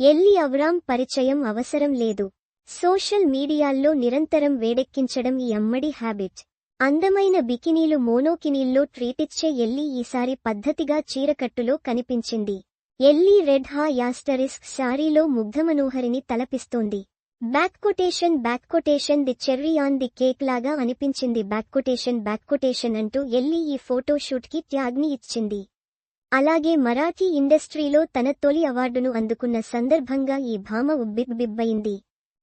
ఎల్లి అవరాం పరిచయం అవసరం లేదు. సోషల్ మీడియాల్లో నిరంతరం వేడెక్కించడం ఈ అమ్మడి హ్యాబిట్. అందమైన బికినీలు మోనోకినీల్లో ట్రీటిచ్చే ఎల్లి ఈసారి పద్ధతిగా చీరకట్టులో కనిపించింది. ఎల్లి రెడ్ హా యాస్టరిస్క్ శారీలో ముగ్ధమనోహరిని తలపిస్తోంది. Back quotation back quotation the cherry on the cake లాగా అనిపించింది. బ్యాక్ కొటేషన్ బ్యాక్ కొటేషన్ అంటూ ఎల్లి ఈ ఫోటోషూట్కి ట్యాగ్ని ఇచ్చింది. అలాగే మరాఠీ ఇండస్ట్రీలో తన తొలి అవార్డును అందుకున్న సందర్భంగా ఈ భామ ఉబ్బిబ్బిబ్బయింది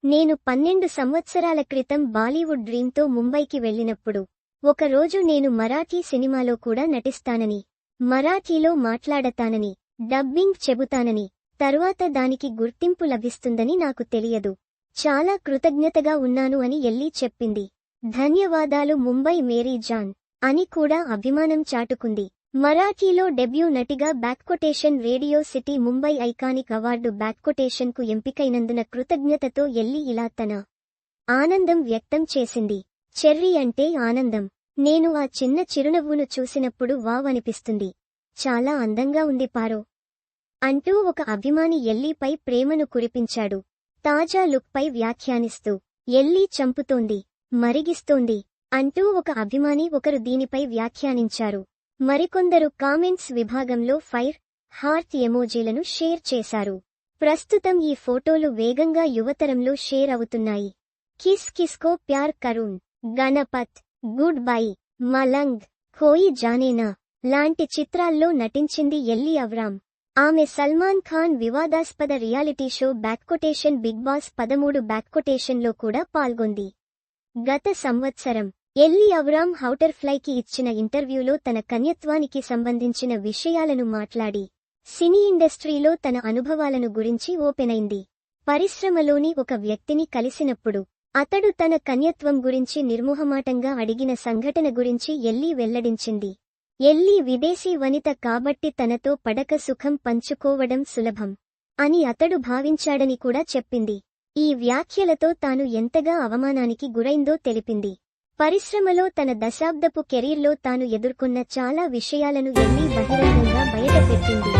నేను పన్నెండు సంవత్సరాల క్రితం బాలీవుడ్ డ్రీమ్తో ముంబైకి వెళ్ళినప్పుడు ఒకరోజు నేను మరాఠీ సినిమాలో కూడా నటిస్తానని మరాఠీలో మాట్లాడతానని డబ్బింగ్ చెబుతానని తరువాత దానికి గుర్తింపు లభిస్తుందని నాకు తెలియదు. చాలా కృతజ్ఞతగా ఉన్నాను అని ఎల్లి చెప్పింది. ధన్యవాదాలు ముంబై మేరీ జాన్ అని కూడా అభిమానం చాటుకుంది. మరాఠీలో డెబ్యూ నటిగా back quotation radio city Mumbai iconic award బ్యాక్కొటేషన్కు ఎంపికైనందున కృతజ్ఞతతో ఎల్లి ఇలా తన ఆనందం వ్యక్తం చేసింది. చెర్రీ అంటే ఆనందం. నేను ఆ చిన్న చిరునవ్వును చూసినప్పుడు వావ్ అనిపిస్తుంది. చాలా అందంగా ఉంది పారో. అంటూ ఒక అభిమాని ఎల్లీపై ప్రేమను కురిపించాడు. తాజా లుక్పై వ్యాఖ్యానిస్తూ ఎల్లీ చంపుతోంది మరిగిస్తోంది అంటూ ఒక అభిమాని ఒకరు దీనిపై వ్యాఖ్యానించారు. మరికొందరు కామెంట్స్ విభాగంలో ఫైర్ హార్ట్ ఎమోజీలను షేర్ చేశారు. ప్రస్తుతం ఈ ఫోటోలు వేగంగా యువతరంలో షేర్ అవుతున్నాయి. కిస్ కిస్కో ప్యార్ కరుణ్ గణపత్ గుడ్ బై మలంగ్ కోయి జానేనా లాంటి చిత్రాల్లో నటించింది ఎల్లి అవరామ్. ఆమె సల్మాన్ ఖాన్ వివాదాస్పద reality show back quotation Bigg Boss పదమూడు బ్యాక్కొటేషన్లో కూడా పాల్గొంది. గత సంవత్సరం ఎల్లి అవరాం హౌటర్ఫ్లైకి ఇచ్చిన ఇంటర్వ్యూలో తన కన్యత్వానికి సంబంధించిన విషయాలను మాట్లాడి సినీ ఇండస్ట్రీలో తన అనుభవాలను గురించి ఓపెనైంది పరిశ్రమలోని ఒక వ్యక్తిని కలిసినప్పుడు అతడు తన కన్యత్వం గురించి నిర్మోహమాటంగా అడిగిన సంఘటన గురించి ఎల్లి వెల్లడించింది. ఎల్లి విదేశీ వనిత కాబట్టి తనతో పడక సుఖం పంచుకోవడం సులభం అని అతడు భావించాడని కూడా చెప్పింది. ఈ వ్యాఖ్యలతో తాను ఎంతగా అవమానానికి గురైందో తెలిపింది. పరిశ్రమలో తన దశాబ్దపు కెరీర్లో తాను ఎదుర్కొన్న చాలా విషయాలను ఎన్ని బహిరంగంగా బయటపెట్టింది.